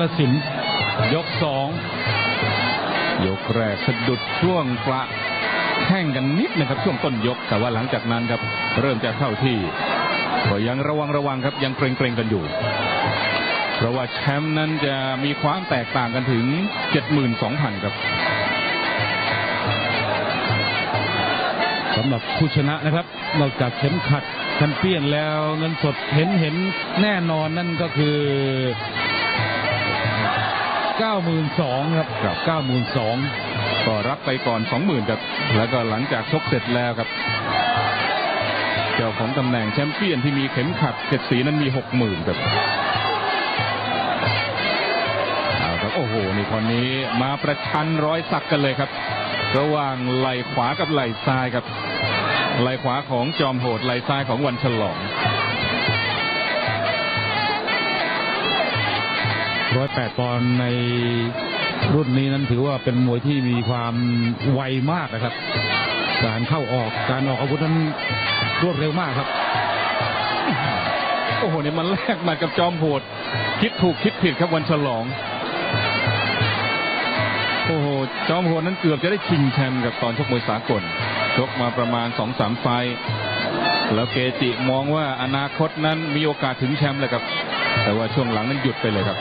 ลสินยกสองยกแรกสะดุดช่วงประแข่งกันนิดนะครับ ช่วงต้นยกแต่ว่าหลังจากนั้นครับ เริ่มจะเข้าที่ก็ยังระวังระวังครับยังเกรงเกรงกันอยู่ เพราะว่าแชมป์นั้นจะมีความแตกต่างกันถึง 72,000 ครับสำหรับผู้ชนะนะครับ นอกจากเข็มขัดแชมเปี้ยนแล้วเงินสดเห็นเห็นแน่นอนนั่นก็คือ 92,000ครับครับ92,000ก็รับไปก่อน 20,000ครับแล้วก็หลังจากชกเสร็จแล้วครับ เจ้าของตำแหน่งแชมเปี้ยนที่มีเข็มขัดเจ็ดสีนั้นมี 60,000ครับเอาครับโอ้โหนี่คนนี้มาประชันร้อยสักกันเลยครับ ระหว่างไหล่ขวากับไหล่ซ้ายครับไหล่ขวาของจอมโหดไหล่ซ้ายของวันฉลอง ร้อยแปดปอนด์ในรุ่นนี้นั้นถือว่าเป็นมวยที่มีความไวมากนะครับ การเข้าออกการออกอาวุธนั้นรวดเร็วมากครับโอ้โหเนี่ยมันแลกมากับจอมโหด คิดถูกคิดผิดครับวันฉลอง โอ้โห จอมโหดนั้นเกือบจะได้ชิงแชมป์กับตอนชกมวยสากลชกมาประมาณสองสามไฟ แล้วเกจิมองว่าอนาคตนั้นมีโอกาสถึงแชมป์เลยครับ แต่ว่าช่วงหลังนั้นหยุดไปเลยครับ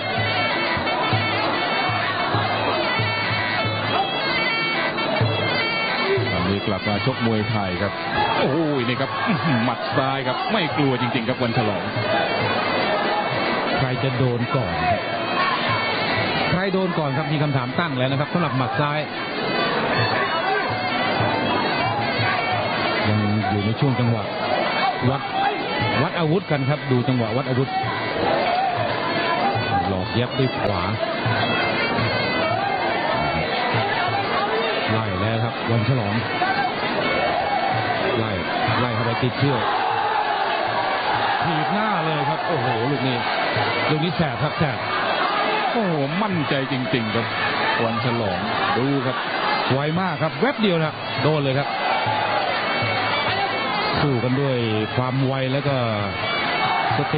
กลับมาชกมวยไทยครับ โอ้ยนี่ครับหมัดซ้ายครับ ไม่กลัวจริง ๆ ครับวันฉลอง ใครจะโดนก่อนครใครโดนก่อนครับมีคำถามตั้งแล้วนะครับสำหรับหมัดซ้าย ยังอยู่ในช่วงจังหวะวัดวัดอาวุธกันครับ ดูจังหวะวัดอาวุธ หลอกเย็บด้วยขวาไล่แล้วครับวันฉลอง เข้าไปติดเชือกถีบหน้าเลยครับ โอ้โหลูกนี้ลูกนี้แสบครับแสบโอ้โหมั่นใจจริง ๆ ครับวันฉลองดูครับ ไวมากครับ แวบเดียวนะครโดนเลยครับสู้กันด้วยความไวแล้วก็สติ